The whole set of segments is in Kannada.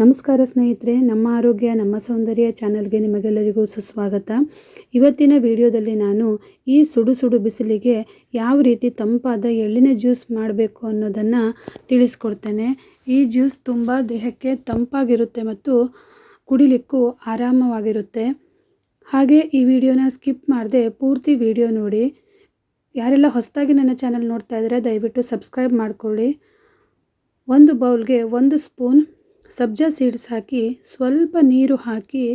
ನಮಸ್ಕಾರ ಸ್ನೇಹಿತರೆ, ನಮ್ಮ ಆರೋಗ್ಯ, ನಮ್ಮ ಸೌಂದರ್ಯ ಚಾನಲ್ಗೆ ನಿಮಗೆಲ್ಲರಿಗೂ ಸುಸ್ವಾಗತ. ಇವತ್ತಿನ ವಿಡಿಯೋದಲ್ಲಿ ನಾನು ಈ ಸುಡು ಸುಡು ಬಿಸಿಲಿಗೆ ಯಾವ ರೀತಿ ತಂಪಾದ ಎಳ್ಳಿನ ಜ್ಯೂಸ್ ಮಾಡಬೇಕು ಅನ್ನೋದನ್ನು ತಿಳಿಸ್ಕೊಡ್ತೇನೆ. ಈ ಜ್ಯೂಸ್ ತುಂಬ ದೇಹಕ್ಕೆ ತಂಪಾಗಿರುತ್ತೆ ಮತ್ತು ಕುಡಿಲಿಕ್ಕೂ ಆರಾಮವಾಗಿರುತ್ತೆ. ಹಾಗೆ ಈ ವಿಡಿಯೋನ ಸ್ಕಿಪ್ ಮಾಡದೆ ಪೂರ್ತಿ ವಿಡಿಯೋ ನೋಡಿ. ಯಾರೆಲ್ಲ ಹೊಸದಾಗಿ ನನ್ನ ಚಾನಲ್ ನೋಡ್ತಾ ಇದ್ದಾರೆ, ದಯವಿಟ್ಟು ಸಬ್ಸ್ಕ್ರೈಬ್ ಮಾಡಿಕೊಳ್ಳಿ. ಒಂದು ಬೌಲ್ಗೆ ಒಂದು ಸ್ಪೂನ್ ಸಬ್ಜಾ ಸೀಡ್ಸ್ ಹಾಕಿ ಸ್ವಲ್ಪ ನೀರು ಹಾಕಿ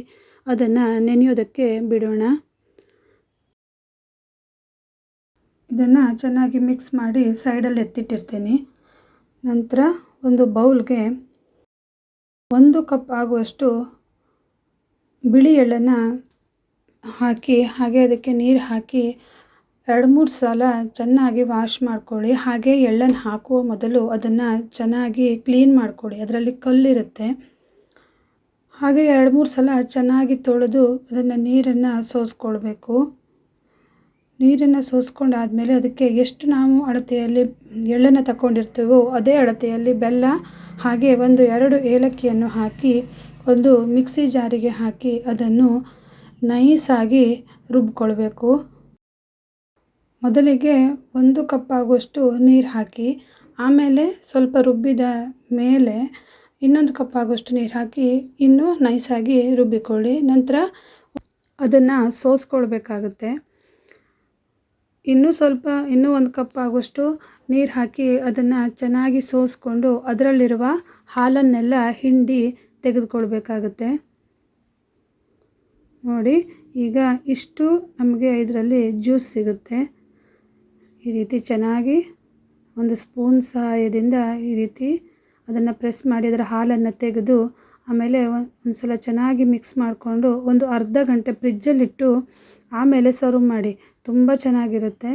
ಅದನ್ನು ನೆನೆಯೋದಕ್ಕೆ ಬಿಡೋಣ. ಇದನ್ನು ಚೆನ್ನಾಗಿ ಮಿಕ್ಸ್ ಮಾಡಿ ಸೈಡಲ್ಲಿ ಎತ್ತಿಟ್ಟಿರ್ತೀನಿ. ನಂತರ ಒಂದು ಬೌಲ್ಗೆ ಒಂದು ಕಪ್ ಆಗುವಷ್ಟು ಬಿಳಿ ಎಳ್ಳನ್ನು ಹಾಕಿ, ಹಾಗೆ ಅದಕ್ಕೆ ನೀರು ಹಾಕಿ ಎರಡು ಮೂರು ಸಲ ಚೆನ್ನಾಗಿ ವಾಶ್ ಮಾಡ್ಕೊಳ್ಳಿ. ಹಾಗೆ ಎಳ್ಳನ್ನು ಹಾಕುವ ಮೊದಲು ಅದನ್ನು ಚೆನ್ನಾಗಿ ಕ್ಲೀನ್ ಮಾಡ್ಕೊಳ್ಳಿ. ಅದರಲ್ಲಿ ಕಲ್ಲಿರುತ್ತೆ. ಹಾಗೆ ಎರಡು ಮೂರು ಸಲ ಚೆನ್ನಾಗಿ ತೊಳೆದು ಅದನ್ನು ನೀರನ್ನು ಸೋಸ್ಕೊಳ್ಬೇಕು. ನೀರನ್ನು ಸೋಸ್ಕೊಂಡಾದಮೇಲೆ ಅದಕ್ಕೆ ಎಷ್ಟು ನಾವು ಅಳತೆಯಲ್ಲಿ ಎಳ್ಳನ್ನು ತಗೊಂಡಿರ್ತೀವೋ ಅದೇ ಅಳತೆಯಲ್ಲಿ ಬೆಲ್ಲ, ಹಾಗೆ ಒಂದು ಎರಡು ಏಲಕ್ಕಿಯನ್ನು ಹಾಕಿ, ಒಂದು ಮಿಕ್ಸಿ ಜಾರಿಗೆ ಹಾಕಿ ಅದನ್ನು ನೈಸಾಗಿ ರುಬ್ಕೊಳ್ಬೇಕು. ಮೊದಲಿಗೆ ಒಂದು ಕಪ್ ಆಗುವಷ್ಟು ನೀರು ಹಾಕಿ, ಆಮೇಲೆ ಸ್ವಲ್ಪ ರುಬ್ಬಿದ ಮೇಲೆ ಇನ್ನೊಂದು ಕಪ್ ಆಗುವಷ್ಟು ನೀರು ಹಾಕಿ, ಇನ್ನೂ ನೈಸಾಗಿ ರುಬ್ಬಿಕೊಳ್ಳಿ. ನಂತರ ಅದನ್ನು ಸೋಸ್ಕೊಳ್ಬೇಕಾಗುತ್ತೆ. ಇನ್ನೂ ಸ್ವಲ್ಪ, ಇನ್ನೂ ಒಂದು ಕಪ್ ಆಗುವಷ್ಟು ನೀರು ಹಾಕಿ ಅದನ್ನು ಚೆನ್ನಾಗಿ ಸೋಸ್ಕೊಂಡು ಅದರಲ್ಲಿರುವ ಹಾಲನ್ನೆಲ್ಲ ಹಿಂಡಿ ತೆಗೆದುಕೊಳ್ಬೇಕಾಗುತ್ತೆ. ನೋಡಿ, ಈಗ ಇಷ್ಟು ನಮಗೆ ಇದರಲ್ಲಿ ಜ್ಯೂಸ್ ಸಿಗುತ್ತೆ. ಈ ರೀತಿ ಚೆನ್ನಾಗಿ ಒಂದು ಸ್ಪೂನ್ ಸಹಾಯದಿಂದ ಈ ರೀತಿ ಅದನ್ನು ಪ್ರೆಸ್ ಮಾಡಿ ಅದರ ಹಾಲನ್ನು ತೆಗೆದು ಆಮೇಲೆ ಒಂದು ಸಲ ಚೆನ್ನಾಗಿ ಮಿಕ್ಸ್ ಮಾಡಿಕೊಂಡು ಒಂದು ಅರ್ಧ ಗಂಟೆ ಫ್ರಿಜ್ಜಲ್ಲಿಟ್ಟು ಆಮೇಲೆ ಸರ್ವ್ ಮಾಡಿ. ತುಂಬ ಚೆನ್ನಾಗಿರುತ್ತೆ.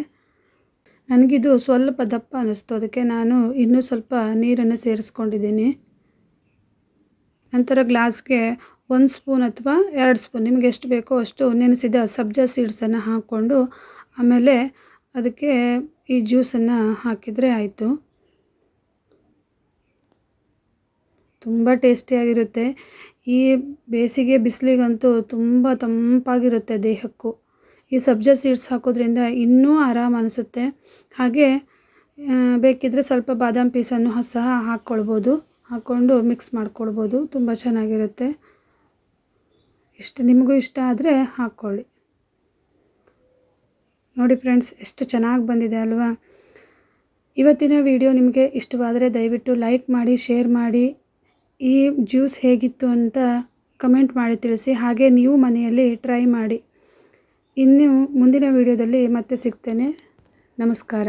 ನನಗಿದು ಸ್ವಲ್ಪ ದಪ್ಪ ಅನ್ನಿಸ್ತು. ಅದಕ್ಕೆ ನಾನು ಇನ್ನೂ ಸ್ವಲ್ಪ ನೀರನ್ನು ಸೇರಿಸ್ಕೊಂಡಿದ್ದೀನಿ. ನಂತರ ಗ್ಲಾಸ್ಗೆ ಒಂದು ಸ್ಪೂನ್ ಅಥವಾ ಎರಡು ಸ್ಪೂನ್, ನಿಮಗೆ ಎಷ್ಟು ಬೇಕೋ ಅಷ್ಟು ನೆನೆಸಿದ ಸಬ್ಜಾ ಸೀಡ್ಸನ್ನು ಹಾಕ್ಕೊಂಡು ಆಮೇಲೆ ಅದಕ್ಕೆ ಈ ಜ್ಯೂಸನ್ನು ಹಾಕಿದರೆ ಆಯಿತು. ತುಂಬ ಟೇಸ್ಟಿಯಾಗಿರುತ್ತೆ. ಈ ಬೇಸಿಗೆ ಬಿಸಿಲಿಗಂತೂ ತುಂಬ ತಂಪಾಗಿರುತ್ತೆ ದೇಹಕ್ಕೂ. ಈ ಸಬ್ಜಾ ಸೀಡ್ಸ್ ಹಾಕೋದ್ರಿಂದ ಇನ್ನೂ ಆರಾಮ ಅನಿಸುತ್ತೆ. ಹಾಗೆ ಬೇಕಿದ್ದರೆ ಸ್ವಲ್ಪ ಬಾದಾಮ್ ಪೀಸನ್ನು ಸಹ ಹಾಕ್ಕೊಳ್ಬೋದು ಹಾಕ್ಕೊಂಡು ಮಿಕ್ಸ್ ಮಾಡ್ಕೊಳ್ಬೋದು. ತುಂಬ ಚೆನ್ನಾಗಿರುತ್ತೆ. ಇಷ್ಟು ನಿಮಗೂ ಇಷ್ಟ ಆದರೆ ಹಾಕ್ಕೊಳ್ಳಿ. ನೋಡಿ ಫ್ರೆಂಡ್ಸ್, ಎಷ್ಟು ಚೆನ್ನಾಗಿ ಬಂದಿದೆ ಅಲ್ವಾ? ಇವತ್ತಿನ ವಿಡಿಯೋ ನಿಮಗೆ ಇಷ್ಟವಾದರೆ ದಯವಿಟ್ಟು ಲೈಕ್ ಮಾಡಿ ಶೇರ್ ಮಾಡಿ. ಈ ಜ್ಯೂಸ್ ಹೇಗಿತ್ತು ಅಂತ ಕಮೆಂಟ್ ಮಾಡಿ ತಿಳಿಸಿ. ಹಾಗೆ ನೀವು ಮನೆಯಲ್ಲಿ ಟ್ರೈ ಮಾಡಿ. ಇನ್ನು ಮುಂದಿನ ವಿಡಿಯೋದಲ್ಲಿ ಮತ್ತೆ ಸಿಗ್ತೇನೆ. ನಮಸ್ಕಾರ.